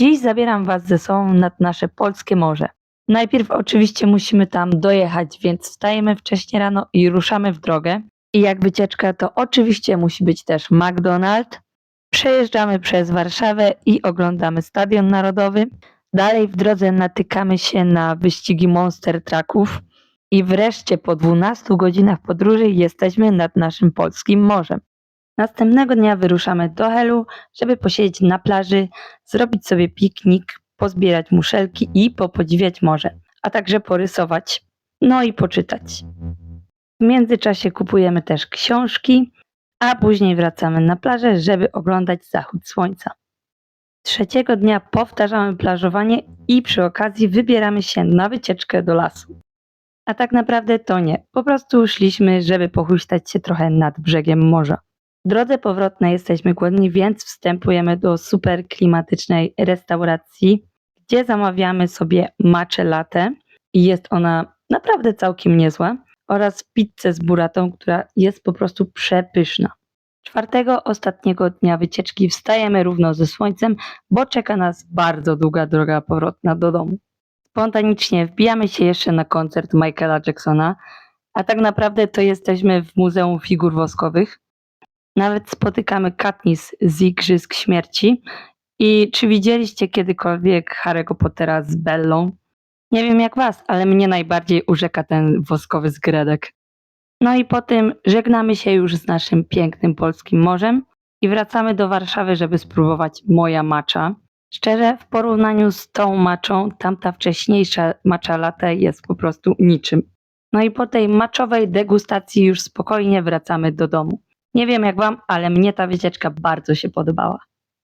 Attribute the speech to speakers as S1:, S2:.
S1: Dziś zabieram Was ze sobą nad nasze polskie morze. Najpierw oczywiście musimy tam dojechać, więc wstajemy wcześnie rano i ruszamy w drogę. I jak wycieczka, to oczywiście musi być też McDonald's. Przejeżdżamy przez Warszawę i oglądamy Stadion Narodowy. Dalej w drodze natykamy się na wyścigi Monster Trucków. I wreszcie po 12 godzinach podróży jesteśmy nad naszym polskim morzem. Następnego dnia wyruszamy do Helu, żeby posiedzieć na plaży, zrobić sobie piknik, pozbierać muszelki i popodziwiać morze, a także porysować, no i poczytać. W międzyczasie kupujemy też książki, a później wracamy na plażę, żeby oglądać zachód słońca. Trzeciego dnia powtarzamy plażowanie i przy okazji wybieramy się na wycieczkę do lasu. A tak naprawdę to nie, po prostu szliśmy, żeby pochuśtać się trochę nad brzegiem morza. Drodze powrotnej jesteśmy głodni, więc wstępujemy do super klimatycznej restauracji, gdzie zamawiamy sobie matcha latte i jest ona naprawdę całkiem niezła oraz pizzę z buratą, która jest po prostu przepyszna. Czwartego, ostatniego dnia wycieczki wstajemy równo ze słońcem, bo czeka nas bardzo długa droga powrotna do domu. Spontanicznie wbijamy się jeszcze na koncert Michaela Jacksona, a tak naprawdę to jesteśmy w Muzeum Figur Woskowych. Nawet spotykamy Katniss z Igrzysk Śmierci. I czy widzieliście kiedykolwiek Harry'ego Pottera z Bellą? Nie wiem jak was, ale mnie najbardziej urzeka ten woskowy zgredek. No i po tym żegnamy się już z naszym pięknym polskim morzem i wracamy do Warszawy, żeby spróbować moja macza. Szczerze, w porównaniu z tą maczą, tamta wcześniejsza macza latte jest po prostu niczym. No i po tej maczowej degustacji już spokojnie wracamy do domu. Nie wiem jak wam, ale mnie ta wycieczka bardzo się podobała.